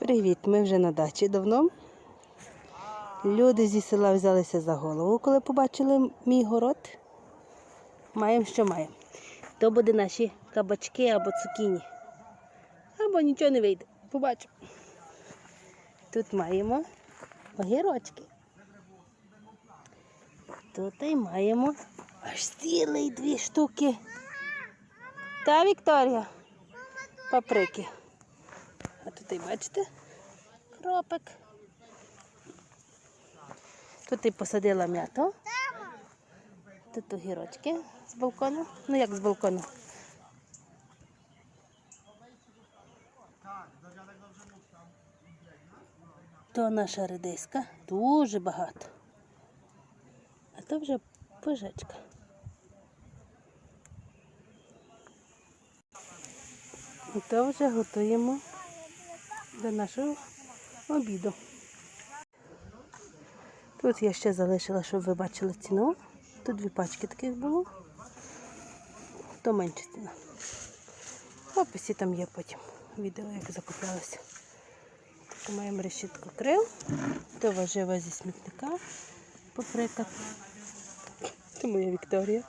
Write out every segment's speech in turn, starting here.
Привіт, ми вже на дачі давно. Люди зі села взялися за голову, коли побачили мій город. Маємо, що маємо. То буде наші кабачки або цукіні. Або нічого не вийде. Побачимо. Тут маємо огірочки. Тут і маємо аж цілий дві штуки. Та Вікторія. Паприки. А тут бачите, кропик. Тут і посадила м'яту. Тут огірочки з балкону. Ну як з балкону? То наша редиска. Дуже багато. А то вже пожечка. І то вже готуємо до нашого обіду. Тут я ще залишила, щоб ви бачили ціну. Тут дві пачки таких було. То менша ціна. В описі там є потім відео, як закуплялося. Таку маємо решітку крил. То важива зі смітника. Поприка. Це моя Вікторія.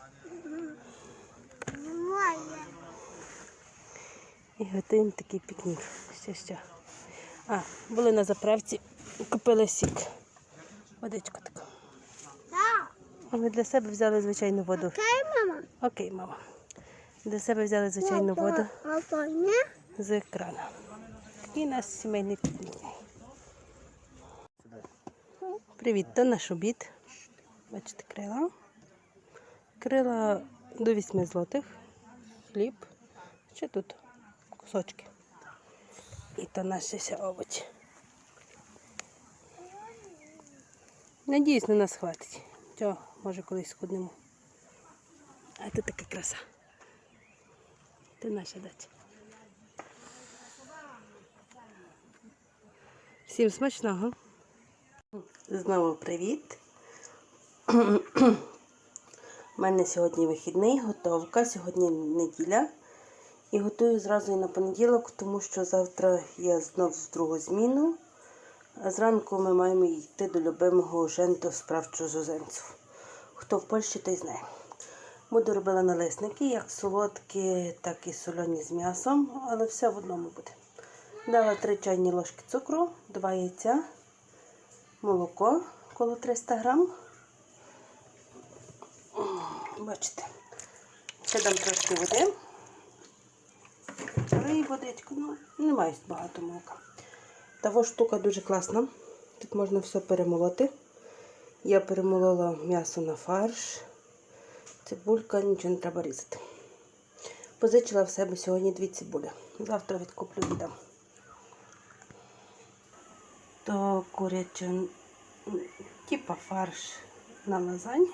І готуємо такий пікнік. Ще ще. А, були на заправці, купили сік. Водичку таку. А Ми для себе взяли звичайну воду. Окей, мама? Окей, мама. Для себе взяли звичайну воду з екрану. У нас сімейний пікнік. Привіт, то наш обід. Бачите, крила. Крила до 8 злотих. Хліб. Ще тут кусочки. І то наші овочі. Надіюсь, на нас хватить. Чого, може колись сходнемо. А тут така краса. Це наша дача. Всім смачного. Знову привіт. У мене сьогодні вихідний, готовка. Сьогодні неділя. І готую зразу і на понеділок, тому що завтра я знов в другу зміну. А зранку ми маємо йти до любимого женту справ чужоземців. Хто в Польщі, той знає. Буду робила налисники, як солодкі, так і солені з м'ясом, але все в одному буде. Дала 3 чайні ложки цукру, 2 яйця, молоко коло 300 грам. Бачите, ще дам трошки води. Але і водичку, ну, немає багато молока. Та штука дуже класна. Тут можна все перемолоти. Я перемолола м'ясо на фарш, цибулька, нічого не треба різати. Позичила в себе сьогодні дві цибулі. Завтра відкуплю віддам. То куряче, типа фарш на лазань,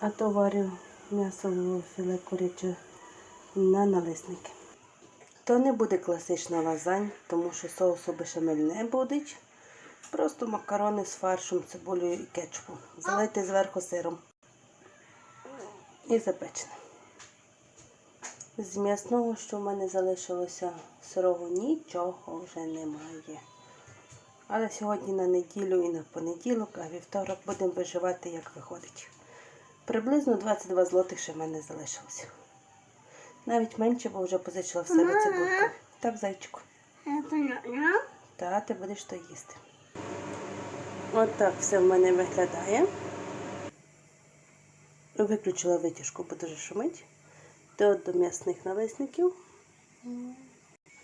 а то варю м'ясо філе куряче на налисники. То не буде класична лазань, тому що соусу бешамель не буде. Просто макарони з фаршем, цибулею і кетчупом. Залити зверху сиром. І запечене. З м'ясного, що в мене залишилося сирого, нічого вже немає. Але сьогодні на неділю і на понеділок, а вівторок будемо виживати, як виходить. Приблизно 22 злотих ще в мене залишилося. Навіть менше, бо вже позичила в себе цибульку. Так, зайчику. Та ти будеш то їсти. От так все в мене виглядає. Виключила витяжку, бо дуже шумить. То до м'ясних налисників.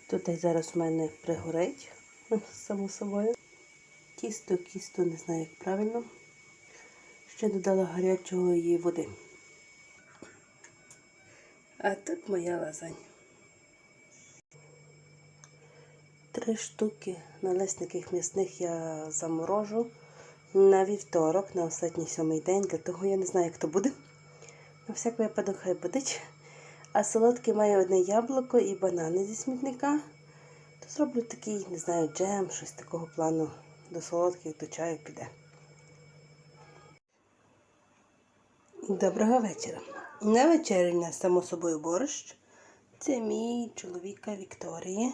Тут зараз в мене пригорить, само собою. Тісто, кісто, не знаю, як правильно. Ще додала гарячого її води. А тут моя лазань. Три штуки налисників м'ясних я заморожу на вівторок, на останній сьомий день. Для того я не знаю, як то буде. На всяк випадок хай буде. А солодкий має одне яблуко і банани зі смітника. То зроблю такий, не знаю, джем, щось такого плану. До солодких, до чаю піде. Доброго вечора. На вечері само собою, борщ. Це мій чоловіка Вікторії.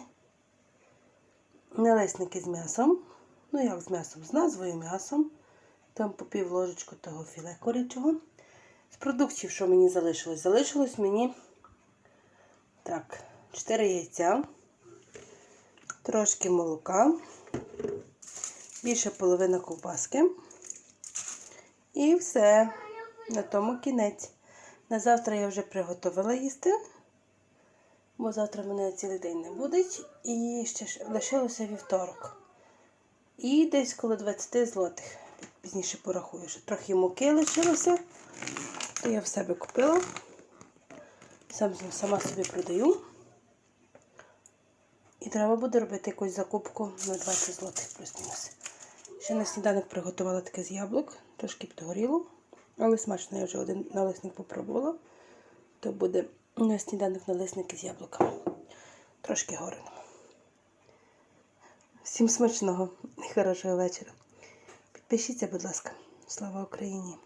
налисники з м'ясом. Ну, як з м'ясом? З назвою м'ясом. Там по пів ложечку того філе курячого. З продуктів, що мені залишилось? Залишилось мені так, 4 яйця, трошки молока, більше половина ковбаски. І все. На тому кінець. На завтра я вже приготувала їсти, бо завтра мене цілий день не буде. І ще лишилося вівторок. І десь коло 20 злотих. Пізніше порахую, що трохи муки лишилося. То я в себе купила. Сам, сама собі продаю. І треба буде робити якусь закупку на 20 злотих плюс-мінус. Ще на сніданок приготувала таке з яблук, трошки підгоріло, але смачно я вже один налисник попробувала. То буде на сніданок налисник з яблуками. Трошки горено. Всім смачного і хорошого вечора. Підпишіться, будь ласка. Слава Україні!